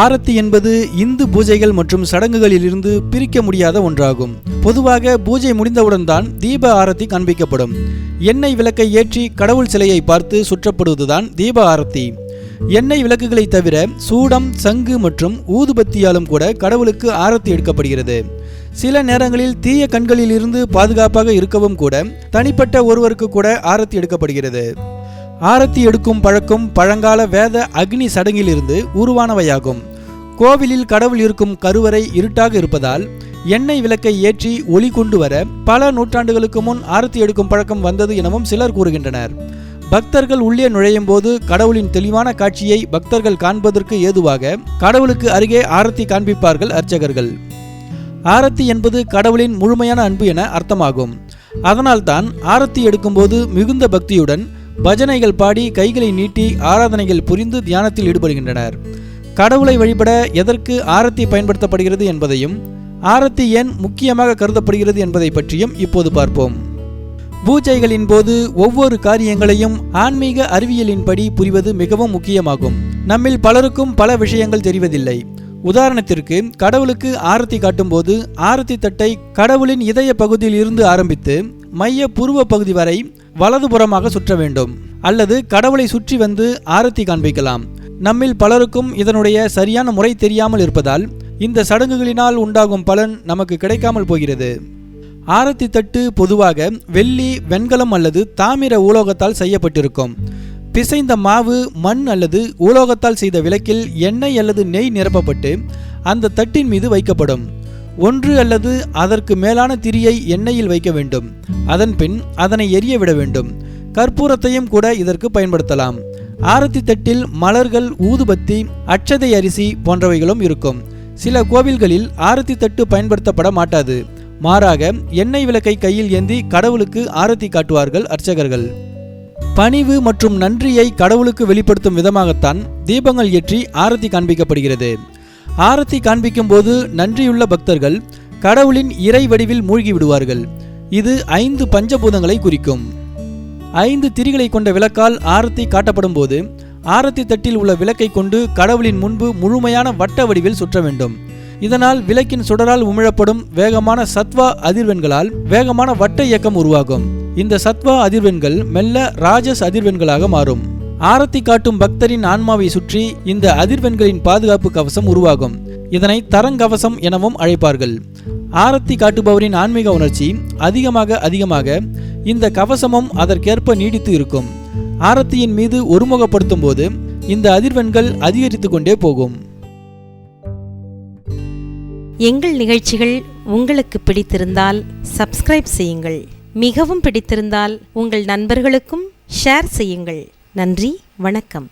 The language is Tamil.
ஆரத்தி என்பது இந்து பூஜைகள் மற்றும் சடங்குகளிலிருந்து பிரிக்க முடியாத ஒன்றாகும். பொதுவாக பூஜை முடிந்தவுடன் தான் தீப ஆரத்தி காண்பிக்கப்படும். எண்ணெய் விளக்கை ஏற்றி கடவுள் சிலையை பார்த்து சுற்றப்படுவதுதான் தீப ஆரத்தி. எண்ணெய் விளக்குகளை தவிர சூடம் சங்கு மற்றும் ஊதுபத்தியாலும் கூட கடவுளுக்கு ஆரத்தி எடுக்கப்படுகிறது. சில நேரங்களில் தீய கண்களில் இருந்து பாதுகாப்பாக இருக்கவும் கூட தனிப்பட்ட ஒருவருக்கு கூட ஆரத்தி எடுக்கப்படுகிறது. ஆரத்தி எடுக்கும் பழக்கம் பழங்கால வேத அக்னி சடங்கிலிருந்து உருவானவையாகும். கோவிலில் கடவுள் இருக்கும் கருவறை இருட்டாக இருப்பதால் எண்ணெய் விளக்கை ஏற்றி ஒளி கொண்டு வர பல நூற்றாண்டுகளுக்கு முன் ஆரத்தி எடுக்கும் பழக்கம் வந்தது எனவும் சிலர் கூறுகின்றனர். பக்தர்கள் உள்ளே நுழையும் போது கடவுளின் தெளிவான காட்சியை பக்தர்கள் காண்பதற்கு ஏதுவாக கடவுளுக்கு அருகே ஆரத்தி காண்பிப்பார்கள் அர்ச்சகர்கள். ஆரத்தி என்பது கடவுளின் முழுமையான அன்பு என அர்த்தமாகும். அதனால்தான் ஆரத்தி எடுக்கும்போது மிகுந்த பக்தியுடன் பஜனைகள் பாடி கைகளை நீட்டி ஆராதனைகள் புரிந்து தியானத்தில் ஈடுபடுகின்றனர். கடவுளை வழிபட எதற்கு ஆரத்தி பயன்படுத்தப்படுகிறது என்பதையும் ஆரத்தி ஏன் முக்கியமாக கருதப்படுகிறது என்பதை பற்றியும் இப்போது பார்ப்போம். பூஜைகளின் போது ஒவ்வொரு காரியங்களையும் ஆன்மீக அறிவியலின்படி புரிவது மிகவும் முக்கியமாகும். நம்மில் பலருக்கும் பல விஷயங்கள் தெரிவதில்லை. உதாரணத்திற்கு கடவுளுக்கு ஆரத்தி காட்டும்போது ஆரத்தி தட்டை கடவுளின் இதய பகுதியில் இருந்து ஆரம்பித்து மைய புருவ பகுதி வரை வலதுபுறமாக சுற்ற வேண்டும். அல்லது கடவுளை சுற்றி வந்து ஆரத்தி காண்பிக்கலாம். நம்மில் பலருக்கும் இதனுடைய சரியான முறை தெரியாமல் இருப்பதால் இந்த சடங்குகளினால் உண்டாகும் பலன் நமக்கு கிடைக்காமல் போகிறது. ஆரத்தி தட்டு பொதுவாக வெள்ளி வெண்கலம் அல்லது தாமிர ஊலோகத்தால் செய்யப்பட்டிருக்கும். பிசைந்த மாவு மண் அல்லது ஊலோகத்தால் செய்த விளக்கில் எண்ணெய் அல்லது நெய் நிரப்பப்பட்டு அந்த தட்டின் மீது வைக்கப்படும். ஒன்று அல்லது அதற்கு மேலான திரியை எண்ணெயில் வைக்க வேண்டும். அதன் பின் அதனை எரிய விட வேண்டும். கற்பூரத்தையும் கூட இதற்கு பயன்படுத்தலாம். ஆரத்தி தட்டில் மலர்கள் ஊதுபத்தி அச்சதை அரிசி போன்றவைகளும் இருக்கும். சில கோவில்களில் ஆரத்தி தட்டு பயன்படுத்தப்பட மாட்டாது. மாறாக எண்ணெய் விளக்கை கையில் ஏந்தி கடவுளுக்கு ஆரத்தி காட்டுவார்கள் அர்ச்சகர்கள். பணிவு மற்றும் நன்றியை கடவுளுக்கு வெளிப்படுத்தும் விதமாகத்தான் தீபங்கள் ஏற்றி ஆரத்தி காண்பிக்கப்படுகிறது. ஆரத்தி காண்பிக்கும் போது நன்றியுள்ள பக்தர்கள் கடவுளின் இறை வடிவில் மூழ்கி விடுவார்கள் இது ஐந்து பஞ்சபூதங்களை குறிக்கும். ஐந்து திரிகளை கொண்ட விளக்கால் ஆரத்தி காட்டப்படும் போது ஆரத்தி தட்டில் உள்ள விளக்கை கொண்டு கடவுளின் முன்பு முழுமையான வட்ட வடிவில் சுற்ற வேண்டும். இதனால் விளக்கின் சுடரால் உமிழப்படும் வேகமான சத்வா அதிர்வெண்களால் வேகமான வட்ட இயக்கம் உருவாகும். இந்த சத்வா அதிர்வெண்கள் மெல்ல ராஜஸ் அதிர்வெண்களாக மாறும். ஆரத்தி காட்டும் பக்தரின் ஆன்மாவை சுற்றி இந்த அதிர்வெண்களின் பாதுகாப்பு கவசம் உருவாகும். இதனை தரங்கவசம் எனவும் அழைப்பார்கள். ஆரத்தி காட்டுபவரின் ஆன்மீக உணர்ச்சி அதிகமாக அதிகமாக இந்த கவசமும் அதற்கேற்ப நீடித்து இருக்கும். ஆரத்தியின் மீது ஒருமுகப்படுத்தும் போது இந்த அதிர்வெண்கள் அதிகரித்து கொண்டே போகும். எங்கள் நிகழ்ச்சிகள் உங்களுக்கு பிடித்திருந்தால் சப்ஸ்கிரைப் செய்யுங்கள். மிகவும் பிடித்திருந்தால் உங்கள் நண்பர்களுக்கும் ஷேர் செய்யுங்கள். நன்றி வணக்கம்.